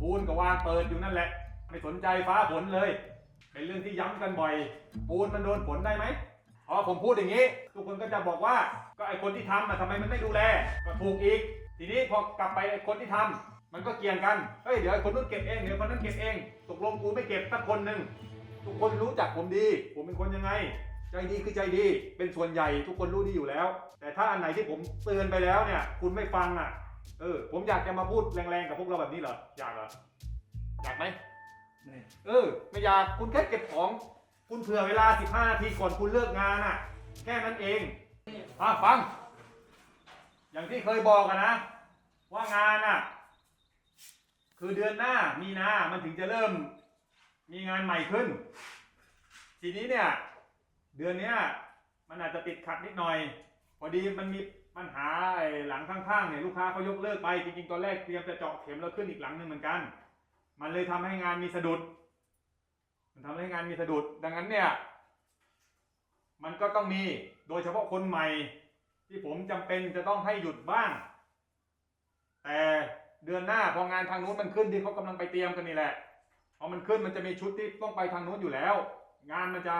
ปูนก็วางเปิดอยู่นั่นแหละ ไม่สนใจฟ้าฝนเลย เป็นเรื่องที่ย้ำกันบ่อย ปูนมันโดนฝนได้ไหมพอผมพูดอย่างนี้ ทุกคนก็จะบอกว่าก็ไอคนที่ทำอะทำไมมันไม่ดูแลก็ถูกอีก ทีนี้พอกลับไปไอคนที่ทำมันก็เกี่ยงกันเฮ้ยเดี๋ยวไอคนนู้นเก็บเองเดี๋ยวคนนั้นเก็บเองตกลงกูไม่เก็บสักคนหนึ่งทุกคนรู้จักผมดี ผมเป็นคนยังไง ใจดีคือใจดี เป็นส่วนใหญ่ทุกคนรู้ดีอยู่แล้ว แต่ถ้าอันไหนที่ผมเตือนไปแล้วเนี่ย คุณไม่ฟังอะ เออ ผมอยากจะมาพูดแรงๆกับพวกเราแบบนี้เหรอ อยากเหรอ อยากไหม เออ ไม่อยาก คุณแค่เก็บของ คุณเผื่อเวลา 15 นาทีก่อนคุณเลิกงานอะ แค่นั้นเองอะฟัง อย่างที่เคยบอกอะนะ ว่างานอะ คือเดือนหน้ามีนา มันถึงจะเริ่ม มีงานใหม่ขึ้น ทีนี้เนี่ย เดือนเนี้ย มันอาจจะติดขัดนิดหน่อย พอดีมันมี ปัญหาไอ้หลังข้างๆเนี่ยลูกค้าเขายกเลิกไปจริงๆตอนแรกเตรียมจะเจาะเข็มแล้วขึ้นอีกหลังหนึ่งเหมือนกัน มันเลยทำให้งานมีสะดุด มันทำให้งานมีสะดุด ดังนั้นเนี่ย มันก็ต้องมีโดยเฉพาะคนใหม่ ที่ผมจำเป็นจะต้องให้หยุดบ้าง แต่เดือนหน้าพองานทางนู้นมันขึ้นที่เขากำลังไปเตรียมกันนี่แหละพอมันขึ้นมันจะมีชุดที่ต้องไปทางนู้นอยู่แล้ว งานมันจะ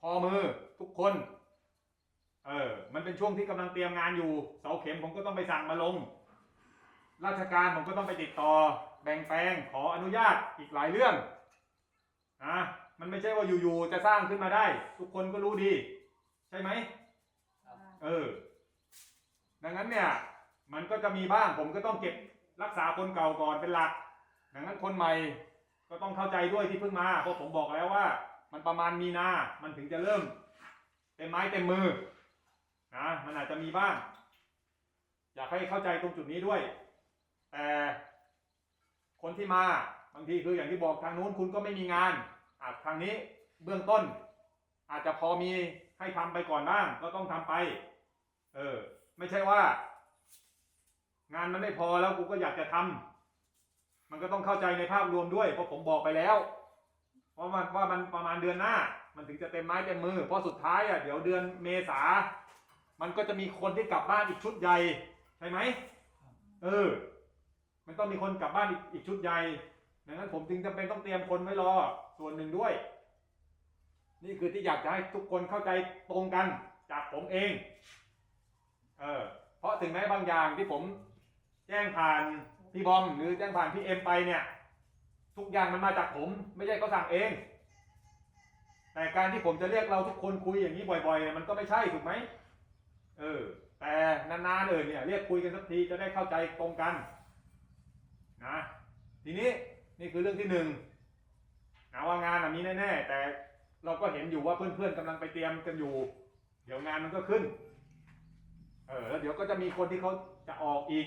พอมือทุกคน เออ มันเป็นช่วงที่กำลังเตรียมงานอยู่ เสาเข็มผมก็ต้องไปสั่งมาลง ราชการผมก็ต้องไปติดต่อ แบ่งแปลงขออนุญาตอีกหลายเรื่องนะมันไม่ใช่ว่าอยู่ๆจะสร้างขึ้นมาได้ ทุกคนก็รู้ดี ใช่ไหมเออ ดังนั้นเนี่ย มันก็จะมีบ้างผมก็ต้องเก็บรักษาคนเก่าก่อนเป็นหลัก ดังนั้นคนใหม่ก็ต้องเข้าใจด้วยที่เพิ่งมาเพราะผมบอกแล้วว่า มันประมาณมีนา มันถึงจะเริ่มเต็มไม้เต็มมือ นะมันอาจจะมีบ้าง อยากให้เข้าใจตรงจุดนี้ด้วย แต่คนที่มาบางทีคืออย่างที่บอกทางนู้นคุณก็ไม่มีงานอาจทางนี้เบื้องต้น อาจจะพอมีให้ทำไปก่อนบ้าง ก็ต้องทำไป เออ ไม่ใช่ว่า งานมันไม่พอแล้วกูก็อยากจะทำมันก็ต้องเข้าใจในภาพรวมด้วยเพราะผมบอกไปแล้วเพรามันว่ามันประมาณเดือนหน้า มันถึงจะเต็มไม้เต็มมือเพราะสุดท้ายอะเดี๋ยวเดือนเมษา มันก็จะมีคนที่กลับบ้านอีกชุดใหญ่ใช่ไหมเออ มันต้องมีคนกลับบ้านอีกอีกชุดใหญ่ดังนั้นผมจึงจำเป็นต้องเตรียมคนไว้รอส่วนหนึ่งด้วย นี่คือที่อยากจะให้ทุกคนเข้าใจตรงกันจากผมเอง เออ เพราะถึงแม้บางอย่างที่ผมแจ้งผ่านพี่บอมหรือแจ้งผ่านพี่เอ็มไปเนี่ย ทุกอย่างมันมาจากผม ไม่ใช่เขาสั่งเอง แต่การที่ผมจะเรียกเราทุกคนคุยอย่างนี้บ่อยๆ มันก็ไม่ใช่ถูกไหม เออ แต่นานๆเออเนี่ยเรียกคุยกันสักทีจะได้เข้าใจตรงกันนะทีนี้นี่คือเรื่องที่หนึ่งนะว่างานอะมีแน่ๆแต่เราก็เห็นอยู่ว่าเพื่อนๆกำลังไปเตรียมกันอยู่ เดี๋ยวงานมันก็ขึ้น เออแล้วเดี๋ยวก็จะมีคนที่เขาจะออกอีก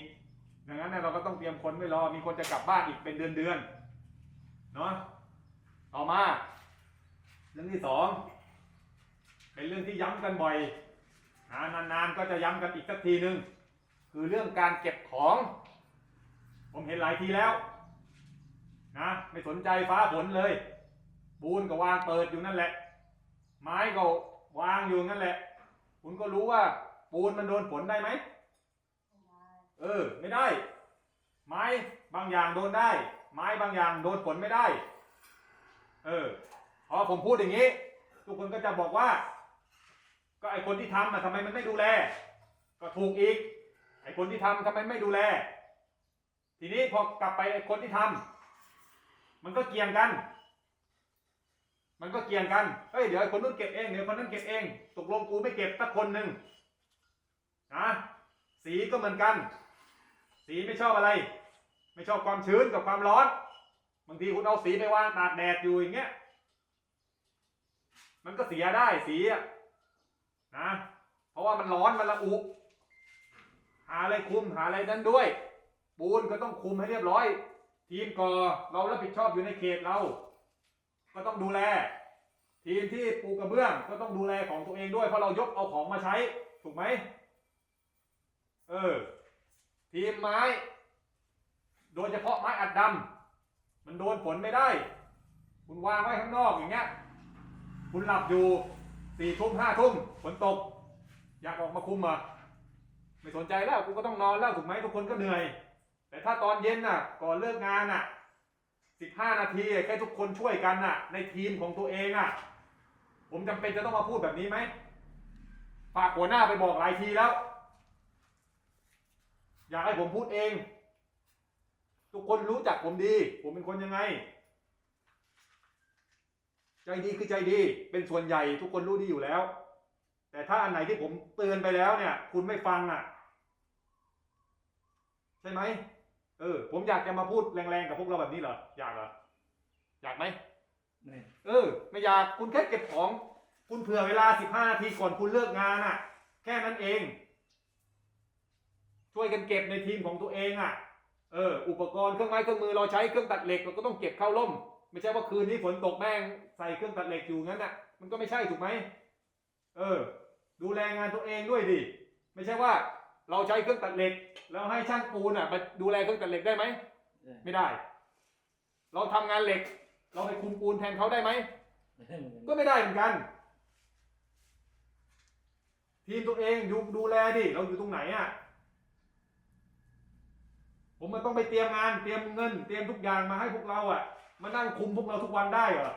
ดังนั้นเนี่ยเราก็ต้องเตรียมคนไว้รอ มีคนจะกลับบ้านอีกเป็นเดือนๆเนาะต่อมา เรื่องที่สองเป็นเรื่องที่ย้ำกันบ่อย นะนานๆก็จะย้ำกันอีกสักทีหนึ่งคือเรื่องการเก็บของ ผมเห็นหลายทีแล้วนะไม่สนใจฟ้าฝนเลยปูนก็วางเปิดอยู่นั่นแหละ ไม้ก็วางอยู่นั่นแหละ คุณก็รู้ว่าปูนมันโดนฝนได้ไหมเออ ไม่ได้ ไม้บางอย่างโดนได้ ไม้บางอย่างโดนฝนไม่ได้ เออพอผมพูดอย่างนี้ ทุกคนก็จะบอกว่า ก็ไอคนที่ทำอะทำไมมันไม่ดูแล ก็ถูกอีก ไอคนที่ทำทำไมไม่ดูแล ทีนี้พอกลับไปไอคนที่ทำมันก็เกี่ยงกัน มันก็เกี่ยงกันเฮ้ยเดี๋ยวไอคนนู้นเก็บเองเดี๋ยวคนนั้นเก็บเองตกลงกูไม่เก็บสักคนหนึ่งนะสีก็เหมือนกัน สีไม่ชอบอะไร ไม่ชอบความชื้นกับความร้อนบางทีคุณเอาสีไปวางตากแดดอยู่อย่างเงี้ยมันก็เสียได้สีอะะเพราะว่ามันร้อนมันละอุ หาอะไรคุมหาอะไรนั้นด้วย ปูนก็ต้องคุมให้เรียบร้อย ทีมกอเรารับผิดชอบอยู่ในเขตเรา ก็ต้องดูแล ทีมที่ปูกระเบื้องก็ต้องดูแลของตัวเองด้วยเพราะเรายกเอาของมาใช้ ถูกไหมเออ ทีมไม้ โดยเฉพาะไม้อัดดำมันโดนฝนไม่ได้ คุณวางไว้ข้างนอกอย่างเงี้ย คุณหลับอยู่ สี่ทุ่มห้าทุ่มฝนตก อยากออกมาคุมอะไม่สนใจแล้วกูก็ต้องนอนแล้วถูกไหมทุกคนก็เหนื่อย แต่ถ้าตอนเย็นน่ะ ก่อนเลิกงานน่ะสิบห้านาทีแค่ทุกคนช่วยกันน่ะ ในทีมของตัวเองอะ ผมจำเป็นจะต้องมาพูดแบบนี้ไหมฝากหัวหน้าไปบอกหลายทีแล้ว อยากให้ผมพูดเอง ทุกคนรู้จักผมดี ผมเป็นคนยังไง ใจดีคือใจดี เป็นส่วนใหญ่ทุกคนรู้ดีอยู่แล้ว แต่ถ้าอันไหนที่ผมเตือนไปแล้วเนี่ย คุณไม่ฟังอะ ใช่ไหมเออ ผมอยากจะมาพูดแรงๆกับพวกเราแบบนี้เหรออยากเหรออยากไหมไม่เออ ไม่อยากคุณแค่เก็บของ คุณเผื่อเวลา15นาทีก่อนคุณเลิกงานอะ แค่นั้นเอง ช่วยกันเก็บในทีมของตัวเองอะ เออ อุปกรณ์เครื่องไม้เครื่องมือเราใช้เครื่องตัดเหล็กเราก็ต้องเก็บเข้าร่ม ไม่ใช่ว่าคืนนี้ฝนตกแม่งใส่เครื่องตัดเหล็กอยู่งั้นน่ะ มันก็ไม่ใช่ถูกไหมเออ ดูแลงานตัวเองด้วยดิไม่ใช่ว่าเราใช้เครื่องตัดเหล็ก แล้วให้ช่างปูนอะมาดูแลเครื่องตัดเหล็กได้ไหมได้ไม่ได้ เราทำงานเหล็ก เราไปคุมปูนแทนเขาได้ไหมไม่ได้เหมือนกันก็ไม่ได้เหมือนกัน ทีมตัวเองดูดูแลดิเราอยู่ตรงไหนอะผมมันต้องไปเตรียมงานเตรียมเงิน เตรียมทุกอย่างมาให้พวกเราอะ มานั่งคุมพวกเราทุกวันได้เหรอ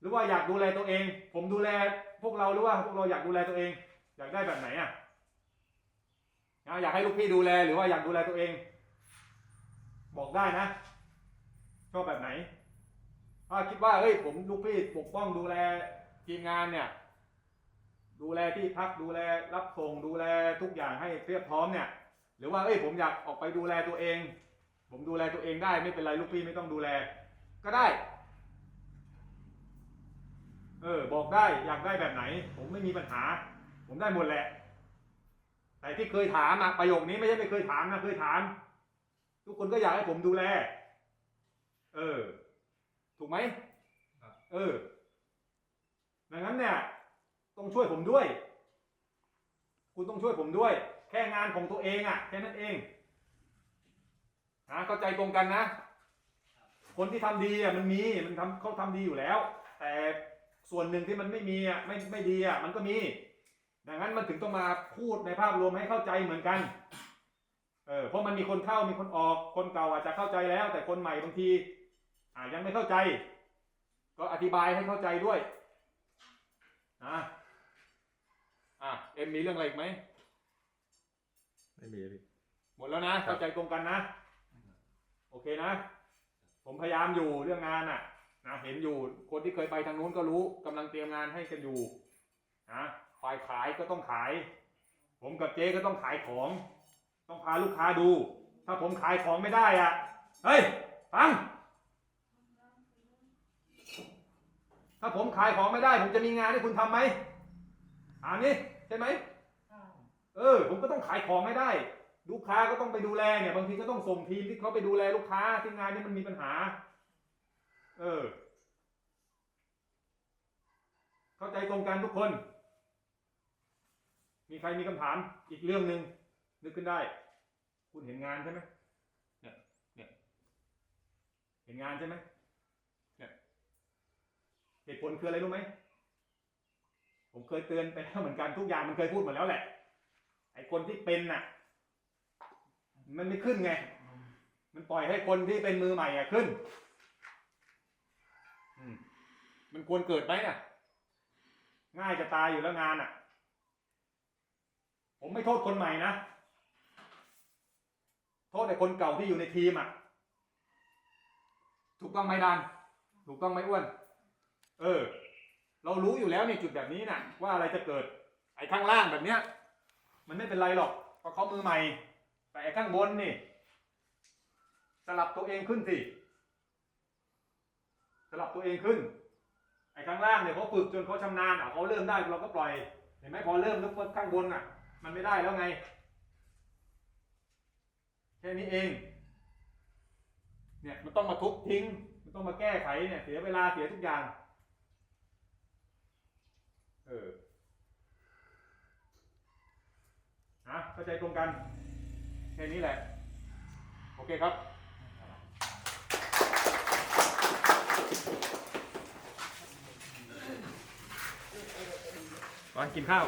หรือว่าอยากดูแลตัวเอง ผมดูแลพวกเราหรือว่าพวกเราอยากดูแลตัวเอง อยากได้แบบไหนอะอยากให้ลูกพี่ดูแลหรือว่าอยากดูแลตัวเอง บอกได้นะชอบแบบไหน ถ้าคิดว่าเฮ้ยผมลูกพี่ปกป้องดูแลทีมงานเนี่ย ดูแลที่พักดูแลรับส่งดูแลทุกอย่างให้เรียบพร้อมเนี่ย หรือว่าเอ้ยผมอยากออกไปดูแลตัวเอง ผมดูแลตัวเองได้ไม่เป็นไรลูกพี่ไม่ต้องดูแล ก็ได้ เออ บอกได้อยากได้แบบไหน ผมไม่มีปัญหา ผมได้หมดแหละ แต่ที่เคยถามอะประโยคนี้ไม่ใช่ไม่เคยถามนะเคยถาม ทุกคนก็อยากให้ผมดูแล เออ ถูกไหมเออดังนั้นเนี่ยต้องช่วยผมด้วย คุณต้องช่วยผมด้วย แค่งานของตัวเองอะ่ะแค่นั้นเอง นะเข้าใจตรงกันนะ คนที่ทำดีอะมันมีมันทำเขาทำดีอยู่แล้ว แต่ส่วนหนึ่งที่มันไม่มีอะไม่ไม่ดีอะมันก็มี ดังนั้นมันถึงต้องมาพูดในภาพรวมให้เข้าใจเหมือนกันเออเพราะมันมีคนเข้ามีคนออกคนเก่าอาจจะเข้าใจแล้ว แต่คนใหม่บางทีอ่ายังไม่เข้าใจ ก็อธิบายให้เข้าใจด้วยนะอะเอ็มมีเรื่องอะไรอีกไหมไม่มีพี่หมดแล้วนะครับเข้าใจตรงกันนะ โอเคนะ ผมพยายามอยู่เรื่องงานน่ะนะเห็นอยู่คนที่เคยไปทางนู้นก็รู้กำลังเตรียมงานให้กันอยู่นะฝ่ายขายก็ต้องขาย ผมกับเจ๊ก็ต้องขายของ ต้องพาลูกค้าดู ถ้าผมขายของไม่ได้อะเฮ้ยฟังถ้าผมขายของไม่ได้ ผมจะมีงานให้คุณทำไหมถามนี่ใช่ไหมเออ ผมก็ต้องขายของให้ได้ ลูกค้าก็ต้องไปดูแลเนี่ยบางทีก็ต้องส่งทีมที่เขาไปดูแลลูกค้าที่งานนี้มันมีปัญหา เออ เข้าใจตรงกันทุกคน มีใครมีคำถามอีกเรื่องหนึ่งนึกขึ้นได้ คุณเห็นงานใช่ไหมเนี่ยเนี่ยเห็นงานใช่ไหมเนี่ยเหตุผลคืออะไรรู้ไหมผมเคยเตือนไปแล้วเหมือนกันทุกอย่างมันเคยพูดหมดแล้วแหละไอ้คนที่เป็นน่ะ มันไม่ขึ้นไง มันปล่อยให้คนที่เป็นมือใหม่อะขึ้นอืมมันควรเกิดไหมน่ะ ง่ายจะตายอยู่แล้วงานอะ ผมไม่โทษคนใหม่นะ โทษไอ้คนเก่าที่อยู่ในทีมอะ ถูกต้องไหมดัน ถูกต้องไหมอ้วน เออ เรารู้อยู่แล้วในจุดแบบนี้น่ะ ว่าอะไรจะเกิด ไอ้ข้างล่างแบบเนี้ย มันไม่เป็นไรหรอกเพราะเขามือใหม่ แต่ไอ้ข้างบนนี่ สลับตัวเองขึ้นสิสลับตัวเองขึ้น ไอ้ข้างล่างเนี่ยเขาฝึกจนเขาชำนาญอะเขาเริ่มได้เราก็ปล่อย เห็นไหมพอเริ่มแล้วข้างบนอะ มันไม่ได้แล้วไง แค่นี้เอง เนี่ยมันต้องมาทุบทิ้ง มันต้องมาแก้ไขเนี่ยเสียเวลาเสียทุกอย่าง เออนะเข้าใจตรงกัน แค่นี้แหละ โอเคครับมากินข้าว